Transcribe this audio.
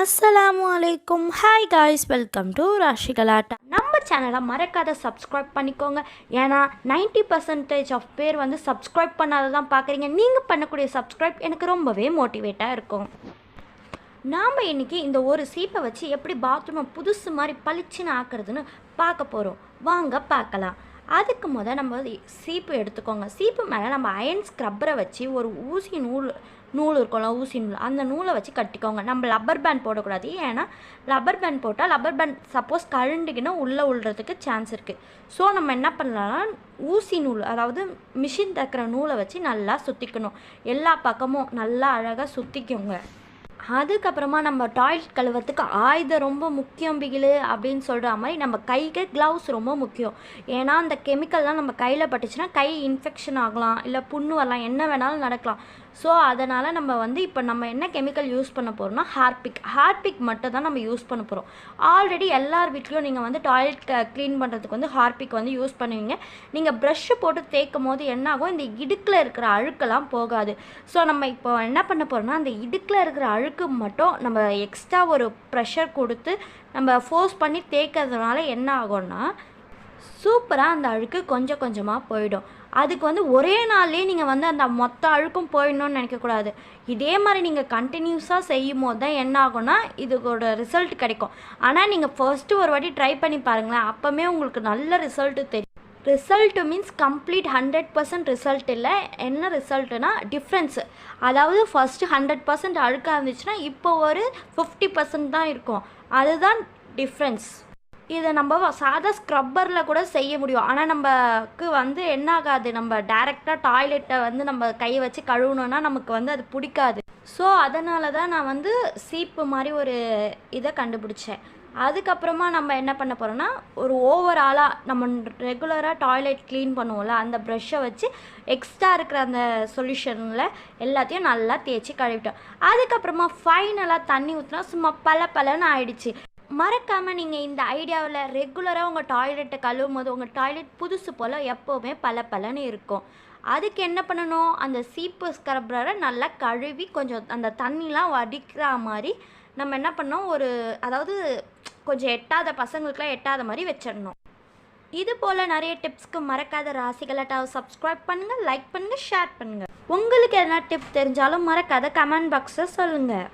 அஸ்ஸலாமு அலைக்கும் hi guys welcome to Rashi Galatta நம்ம சேனலை மறக்காத சப்ஸ்கிரைப் பண்ணிக்கோங்க. ஏன்னா 90% பர்சன்டேஜ் ஆஃப் பேர் வந்து சப்ஸ்கிரைப் பண்ணாத தான் பார்க்குறீங்க நீங்கள் பண்ணக்கூடிய சப்ஸ்கிரைப் எனக்கு ரொம்பவே மோட்டிவேட்டாக இருக்கும். நாம் இன்னைக்கு இந்த ஒரு சீப்பை வச்சு எப்படி பாத்ரூமை புதுசு மாதிரி பளிச்சுன்னு ஆக்குறதுன்னு பார்க்க போகிறோம் வாங்க பார்க்கலாம். அதுக்கு முத நம்ம சீப்பு எடுத்துக்கோங்க. சீப்பு மேலே நம்ம அயன் ஸ்க்ரப்பரை வச்சு ஒரு ஊசி நூல் நூல் இருக்கும்ல ஊசி நூல். அந்த நூலை வச்சு கட்டிக்கோங்க. நம்ம லப்பர் பேண்ட் போடக்கூடாது. ஏன்னா லப்பர் பேண்ட் போட்டால் லப்பர் பேண்ட் சப்போஸ் கழுண்டுக்குன்னா உள்ளே விழுறதுக்கு சான்ஸ் இருக்குது ஸோ நம்ம என்ன பண்ணலாம்னா ஊசி நூல் அதாவது மிஷின் தைக்கிற நூலை வச்சு நல்லா சுற்றிக்கணும் எல்லா பக்கமும் நல்லா அழகாக சுற்றிக்கோங்க அதுக்கப்புறமா நம்ம டாய்லெட் கழுவுறதுக்கு ஆயுதம் ரொம்ப முக்கியம் பிகிலு அப்படின்னு சொல்கிற மாதிரி நம்ம கைக்கு க்ளவுஸ் ரொம்ப முக்கியம். ஏன்னா அந்த கெமிக்கல்லாம் நம்ம கையில் பட்டுச்சுன்னா கை இன்ஃபெக்ஷன் ஆகலாம் இல்லை புண்ணு வரலாம் என்ன வேணாலும் நடக்கலாம். ஸோ அதனால் நம்ம வந்து இப்போ நம்ம என்ன கெமிக்கல் யூஸ் பண்ண போகிறோம்னா ஹார்பிக் ஹார்பிக் மட்டும் தான் நம்ம யூஸ் பண்ண போகிறோம் ஆல்ரெடி எல்லார் வீட்லேயும் நீங்கள் வந்து டாய்லெட் க்ளீன் பண்ணுறதுக்கு வந்து ஹார்பிக் வந்து யூஸ் பண்ணுவீங்க. நீங்கள் ப்ரஷ்ஷு போட்டு தேய்க்கும் போது என்னாகும் இந்த இடுக்கில் இருக்கிற அழுக்கெல்லாம் போகாது. ஸோ நம்ம இப்போ என்ன பண்ண போகிறோம்னா அந்த இடுக்கில் இருக்கிற அழுக்கு மட்டும் நம்ம எக்ஸ்ட்ரா ஒரு ப்ரெஷர் கொடுத்து நம்ம ஃபோர்ஸ் பண்ணி தேய்க்கிறதுனால என்ன ஆகும்னா சூப்பராக அந்த அழுக்கு கொஞ்சம் கொஞ்சமாக போயிடும். அதுக்கு வந்து ஒரே நாள்லேயே நீங்கள் வந்து அந்த மொத்த அழுக்கும் போயிடணும்னு நினைக்கக்கூடாது இதே மாதிரி நீங்கள் கண்டினியூஸாக செய்யும் போது தான் என்ன ஆகும்னா இதுக்கோட ரிசல்ட் கிடைக்கும். ஆனால் நீங்கள் ஃபர்ஸ்ட்டு ஒரு வாட்டி ட்ரை பண்ணி பாருங்களேன். அப்போமே உங்களுக்கு நல்ல ரிசல்ட்டு தெரியும். Result means complete hundred percent result இல்லை. என்ன ரிசல்ட்டுனா டிஃப்ரென்ஸு அதாவது ஃபஸ்ட்டு ஹண்ட்ரட் பர்சன்ட் அழுக்காக இருந்துச்சுன்னா இப்போ ஒரு ஃபிஃப்டி பர்சன்ட் தான் இருக்கும். அதுதான் டிஃப்ரென்ஸ் இதை நம்ம சாதா ஸ்க்ரப்பரில் கூட செய்ய முடியும். ஆனால் நமக்கு வந்து என்ன ஆகாது நம்ம டேரெக்டாக டாய்லெட்டை வந்து நம்ம கையை வச்சு கழுவணுன்னா நமக்கு வந்து அது பிடிக்காது. ஸோ அதனால தான் நான் வந்து சீப்பு மாதிரி ஒரு இதை கண்டுபிடிச்சேன். அதுக்கப்புறமா நம்ம என்ன பண்ண போகிறோம்னா ஒரு ஓவராலாக நம்ம ரெகுலராக டாய்லெட் க்ளீன் பண்ணுவோம்ல அந்த ப்ரஷ்ஷை வச்சு எக்ஸ்ட்ரா இருக்கிற அந்த சொல்யூஷனில் எல்லாத்தையும் நல்லா தேய்ச்சி கழுவிட்டோம். அதுக்கப்புறமா ஃபைனலாக தண்ணி ஊற்றினா சும்மா பல பலன்னு ஆயிடுச்சு. மறக்காமல் நீங்கள் இந்த ஐடியாவில் ரெகுலராக உங்கள் டாய்லெட்டை கழுவும் போது உங்கள் டாய்லெட் புதுசு போல் எப்போவுமே பல பலன்னு இருக்கும். அதுக்கு என்ன பண்ணணும்? அந்த சீப்பு ஸ்க்ரப்பரை நல்லா கழுவி கொஞ்சம் அந்த தண்ணிலாம் வடிக்கிற மாதிரி நம்ம என்ன பண்ணோம் ஒரு அதாவது கொஞ்சம் எட்டாத பசங்களுக்குலாம் எட்டாத மாதிரி வச்சிடணும். இது போல் நிறைய டிப்ஸ்க்கு மறக்காத ராசிகளாட்டாவை சப்ஸ்கிரைப் பண்ணுங்கள் லைக் பண்ணுங்கள் ஷேர் பண்ணுங்கள் உங்களுக்கு எதனா டிப் தெரிஞ்சாலும் மறக்காத கமெண்ட் பாக்ஸில் சொல்லுங்கள்